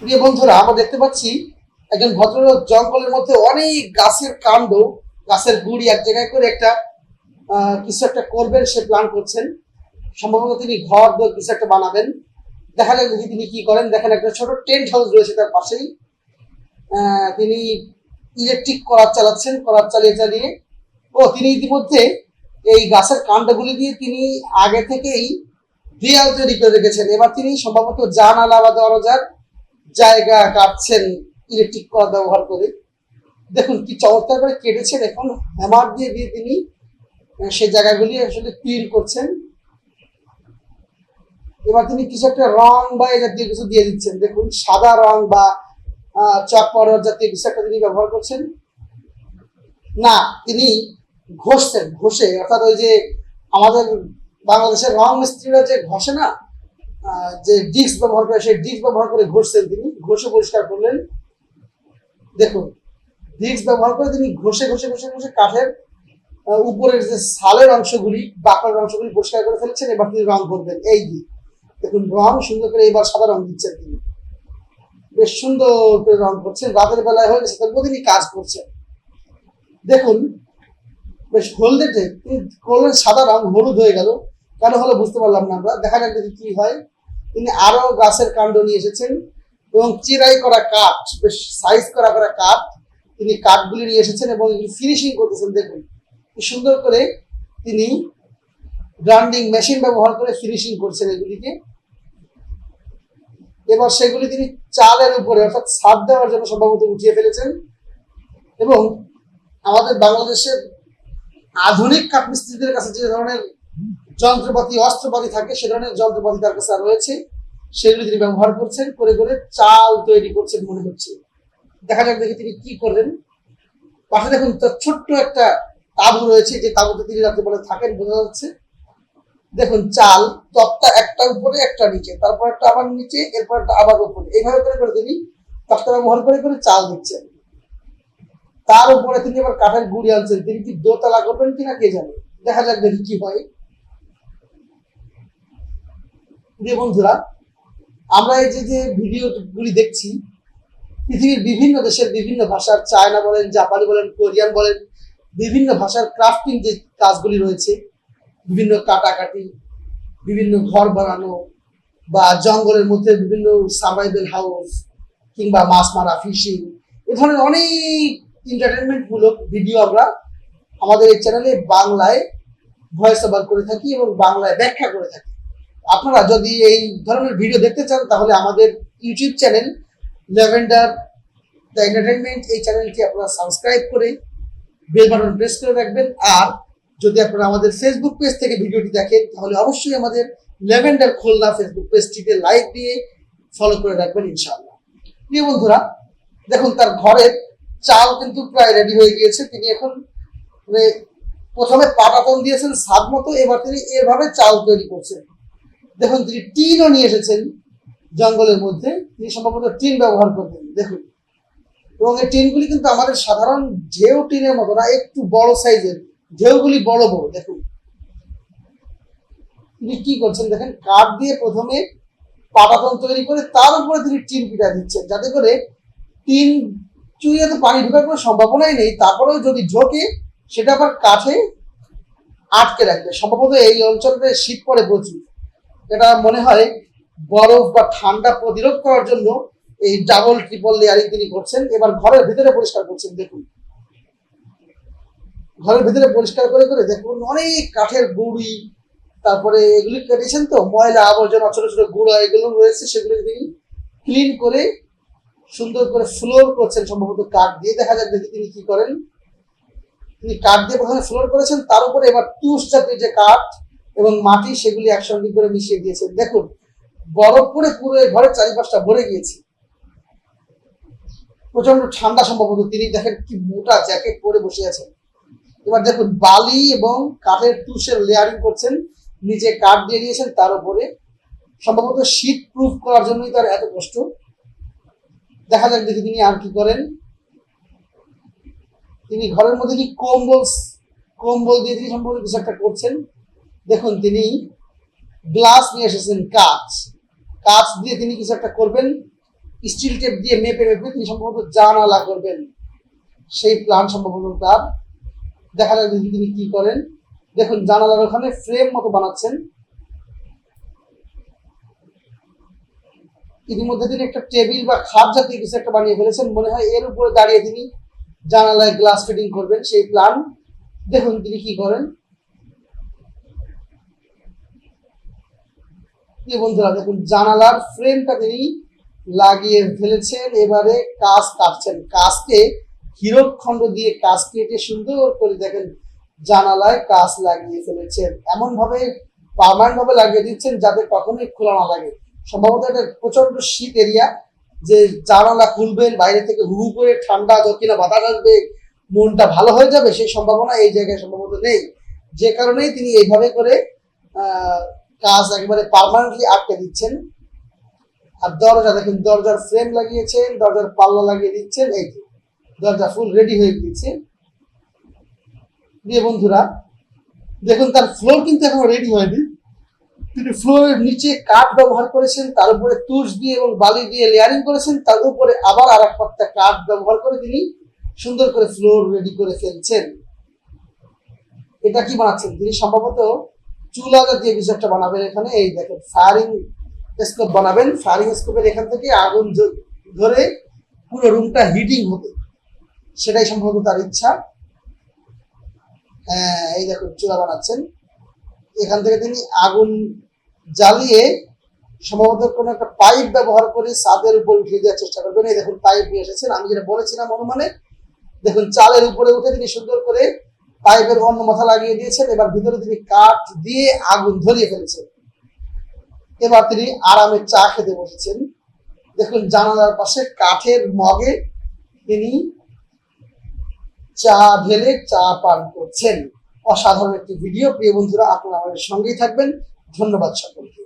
প্রিয় বন্ধুরা, আমরা দেখতে পাচ্ছি একজন ভদ্রলোক জঙ্গলের মধ্যে অনেক গাছের কাণ্ড, গাছের গুড়ি এক জায়গায় করে একটা কিছু একটা করবেন, সে প্ল্যান করছেন। সম্ভবত তিনি ঘর দোর কিছু একটা বানাবেন। দেখা যাক দেখি তিনি কি করেন। দেখেন একটা ছোট টেন্ট হাউস রয়েছে তার পাশেই। তিনি ইলেকট্রিক করার চালাচ্ছেন, করার চালিয়ে চালিয়ে। ও, তিনি ইতিমধ্যে এই গাছের কাণ্ডগুলি দিয়ে তিনি আগে থেকেই দেয়াল তৈরি করে রেখেছেন। এবার তিনি সম্ভবত জানালা বা দরজার জায়গা কাটছেন ইলেকট্রিক করা ব্যবহার করে। দেখুন কি চমৎকার করে কেটেছেন এখন হ্যামার দিয়ে দিয়ে তিনি সেই জায়গাগুলি আসলে ক্লিন করছেন। এবার তিনি কিছু একটা রং বা এই জাতীয় কিছু দিয়ে দিচ্ছেন। দেখুন সাদা রং বা আহ, চক পাউডার জাতীয় কিছু একটা তিনি ব্যবহার করছেন। না তিনি ঘষছেন ঘষে অর্থাৎ ওই যে আমাদের বাংলাদেশের রং মিস্ত্রিরা যে ঘষে না যে ডিস্ক ব্যবহার করে, সেই ডিস্ক ব্যবহার করে ঘষছেন তিনি। ঘষে পরিষ্কার করলেন। দেখুন ডিস্ক ব্যবহার করে তিনি ঘষে ঘষে ঘষে ঘষে কাঠের উপরের যে ছালের অংশগুলি বাকলের অংশগুলি পরিষ্কার করে ফেলেছেন। এবার তিনি রং করবেন। এই দিক দেখুন, রং সুন্দর করে এবার সাদা রং দিচ্ছেন তিনি। বেশ সুন্দর করে রং করছেন। রাতের বেলায় হয়ে গেছে তবুও তিনি কাজ করছেন। দেখুন, বেশ হলদেটে তিনি করলেন সাদা রং, হলুদ হয়ে গেল। কেন হলো বুঝতে পারলাম না আমরা। দেখা যাক দেখি কি হয়। তিনি আরও গাছের কাণ্ড নিয়ে এসেছেন এবং চিরাই করা কাঠ, বেশ সাইজ করা করা কাঠ তিনি কাঠগুলি নিয়ে এসেছেন এবং ফিনিশিং করতেছেন। দেখুন, কি সুন্দর করে তিনি গ্রাইন্ডিং মেশিন ব্যবহার করে ফিনিশিং করছেন এগুলিকে। এবার সেগুলি তিনি চালের উপরে অর্থাৎ ছাদ দেওয়ার জন্য সম্ভবত উঠিয়ে ফেলেছেন এবং আমাদের বাংলাদেশের আধুনিক কাঠমিস্ত্রিদের কাছে যে ধরনের যন্ত্রপাতি, অস্ত্রপাতি থাকে, সে ধরনের যন্ত্রপাতি তার কাছে রয়েছে। সেগুলি তিনি ব্যবহার করছেন, করে করে চাল তৈরি করছেন মনে হচ্ছে। দেখা যাক দেখি তিনি কি করলেন। পাশে দেখুন তার ছোট্ট একটা তাঁবু রয়েছে, যে তাঁবুতে তিনি রাত্রেবেলা থাকেন বোঝা যাচ্ছে। দেখুন চাল, তক্তা একটা উপরে, একটা নিচে, তারপর একটা আবার নিচে, এরপর একটা আবার উপরে। এইভাবে করে করে তিনি তক্তা ব্যবহার করে করে চাল দিচ্ছেন। তার উপরে তিনি আবার কাঠের গুড়ি আনছেন। তিনি কি দোতলা করবেন কিনা কে জানে? দেখা যাক দেখি কি হয়। প্রিয় বন্ধুরা, আমরা এই যে যে ভিডিওগুলি দেখছি, পৃথিবীর বিভিন্ন দেশের বিভিন্ন ভাষার, চায়না বলেন, জাপানি বলেন, কোরিয়ান বলেন, বিভিন্ন ভাষার ক্রাফটিং যে কাজগুলি রয়েছে, বিভিন্ন কাটাকাটি, বিভিন্ন ঘর বানানো বা জঙ্গলের মধ্যে বিভিন্ন সার্ভাইভাল হাউস কিংবা মাছ মারা ফিশিং এ ধরনের অনেক এন্টারটেনমেন্ট মূলক ভিডিও আমরা আমাদের এই চ্যানেলে বাংলায় ভয়েস ওভার করে থাকি এবং বাংলায় ব্যাখ্যা করে থাকি। আপনারা যদি এই ধরনের ভিডিও দেখতে চান, তাহলে আমাদের YouTube channel lavender the entertainment এই চ্যানেলটি আপনারা সাবস্ক্রাইব করে বেল বাটন প্রেস করে রাখবেন। আর যদি আপনারা আমাদের ফেসবুক পেজ থেকে ভিডিওটি দেখেন, তাহলে অবশ্যই আমাদের ল্যাভেন্ডার খুলনা ফেসবুক পেজটিতে লাইক দিয়ে ফলো করে রাখবেন ইনশাআল্লাহ। প্রিয় বন্ধুরা, দেখুন তার ঘরের চাল কিন্তু প্রায় রেডি হয়ে গিয়েছে। তিনি এখন মানে প্রথমে পাটাতন দিয়েছেন, স্বাদ মতো। এবার তিনি এভাবে চাল তৈরি করছেন। দেখুন, তিনি টিনও নিয়ে এসেছেন জঙ্গলের মধ্যে। তিনি সম্ভবত টিন ব্যবহার করবেন দেখুন। এবং এই টিনগুলি কিন্তু আমাদের সাধারণ ঢেউ টিনের মতো না, একটু বড় সাইজের। ঢেউগুলি বড় বড়, দেখুন। তিনি কি করছেন দেখেন, কাঠ দিয়ে প্রথমে পাটাতন তৈরি করে তার উপরে তিনি টিন পিঠা দিচ্ছেন, যাতে করে টিন চুইয়ে তো পানি ঢোকার কোনো সম্ভাবনাই নেই। তারপরেও যদি ঝোঁকে সেটা আবার কাঠে আটকে রাখবে। সম্ভবত এই অঞ্চলে শীত পড়ে প্রচুর। এটা মনে হয় বরফ বা ঠান্ডা প্রতিরোধ করার জন্য এই ডাবল ট্রিপল লেয়ারিং তিনি করছেন। এবার ঘরের ভিতরে পরিষ্কার করছেন, দেখুন। ঘরের ভিতরে পরিষ্কার করে করে দেখুন, অনেক কাঠের গুড়ি, তারপরে এগুলি কেটেছেন তো, ময়লা আবর্জনা, ছোট ছোট গুঁড়া, এগুলো রয়েছে সেগুলো তিনি ক্লিন করে সুন্দর করে ফ্লোর করছেন, সম্ভবত কাঠ দিয়ে। দেখা যাক দেখি তিনি কি করেন। তিনি কাঠ দিয়ে প্রথমে ফ্লোর করেছেন, তার উপরে এবার তুষ জাতীয় যে কাঠ এবং মাটি সেগুলি একসঙ্গে করে মিশিয়ে দিয়েছেন দেখুন বরফ পুরো এই ঘরের চারিপাশটা ভরে গিয়েছে। প্রচণ্ড ঠান্ডা সম্ভবত। তিনি দেখেন কি মোটা জ্যাকেট পরে বসে আছেন। এবার দেখুন, বালি এবং কাঠের তুষের লেয়ারিং করছেন। নিচে কাঠ দিয়ে দিয়েছেন, তার উপরে সম্ভবত শীত প্রুফ করার জন্যই তার এত কষ্ট। দেখা যাক দেখি তিনি আর কি করেন। তিনি ঘরের মধ্যে কি কম্বল কম্বল দিয়ে তিনি সম্ভবত কিছু একটা করছেন। দেখুন, তিনি গ্লাস নিয়ে এসেছেন কাচ। কাচ দিয়ে তিনি কিছু একটা করবেন, স্টিল টেপ দিয়ে মেপে মেপে তিনি সম্ভবত জানালা করবেন। সেই প্ল্যান সম্ভবত তার। দেখা যাক তিনি কি করেন। দেখুন, জানালার ওখানে ফ্রেম মতো বানাচ্ছেন। ইতিমধ্যে তিনি একটা টেবিল বা খাট জাতীয় কিছু একটা বানিয়ে ফেলেছেন। মনে হয় এর উপরে দাঁড়িয়ে তিনি জানালায় গ্লাস ফিটিং করবেন, সেই প্ল্যান। দেখুন তিনি কি করেন। বন্ধুরা, দেখুন, জানালার ফ্রেমটা তিনি লাগিয়ে ফেলেছেন। এবারে কাজ কাটছেন। কাজকে হিরোখণ্ড দিয়ে কাজ কেটে সুন্দর করে দেখেন, জানালায় কাজ লাগিয়ে ফেলেছেন। এমন ভাবে পার্মানেন্ট ভাবে লাগিয়ে দিচ্ছেন যাতে কখনোই খোলা না লাগে। সম্ভবত এটা প্রচণ্ড শীত এরিয়া, যে জানালা খুলবেন, বাইরে থেকে হু করে ঠান্ডা, দক্ষিণা বাতাস আসবে, মনটা ভালো হয়ে যাবে, সেই সম্ভাবনা এই জায়গায় সম্ভবত নেই। যে কারণেই তিনি এইভাবে করে কাজ একেবারে পার্মানেন্টলি আটকে দিচ্ছেন। আর দরজা দেখেন, দরজার ফ্রেম লাগিয়েছেন, দরজার পাল্লা লাগিয়ে দিচ্ছেন, এই দরজা ফুল রেডি হয়ে গিয়েছে। প্রিয় বন্ধুরা, দেখুন, তার ফ্লোর কিন্তু এখনও রেডি হয়নি। তিনি ফ্লোরের নিচে কাঠ ব্যবহার করেছেন, তার উপরে তুষ দিয়ে এবং বালি দিয়ে লেয়ারিং করেছেন, তার উপরে আবার আর এক পাত্তা কাঠ ব্যবহার করে তিনি সুন্দর করে ফ্লোর রেডি করে ফেলছেন। এটা কি বানাচ্ছেন? তিনি সম্ভবত চুলা জাতীয় কিছু বানাবেন এখানে, এই দেখেন ফায়ারিং স্কোপ বানাবেন। ফায়ারিং স্কোপের এখান থেকে আগুন ধরে পুরো রুমটা হিটিং হবে সেটাই সম্ভবত তার ইচ্ছা। হ্যাঁ এই দেখুন, চুলা বানাচ্ছেন। এখান থেকে তিনি আগুন জ্বালিয়ে সম্ভবত কোনো একটা পাইপ ব্যবহার করে ছাদের উপর উঠিয়ে দেওয়ার চেষ্টা করবেন। এই দেখুন পাইপ নিয়ে এসেছেন। আমি যেটা বলেছিলাম অনুমানে, দেখুন, চালের উপরে উঠে তিনি সুন্দর করে পাইপের অন্য মাথা লাগিয়ে দিয়েছেন, এবার ভিতরে তিনি কাঠ দিয়ে আগুন ধরিয়ে ফেলেছেন। এবার তিনি আরামে চা খেতে বসেছেন। দেখুন, জানালার পাশে কাঠের মগে তিনি চা ঢেলে চা পান করছেন। অসাধারণ একটি ভিডিও। প্রিয় বন্ধুরা, আপনারা আমাদের সঙ্গেই থাকবেন। ধন্যবাদ সকলকে।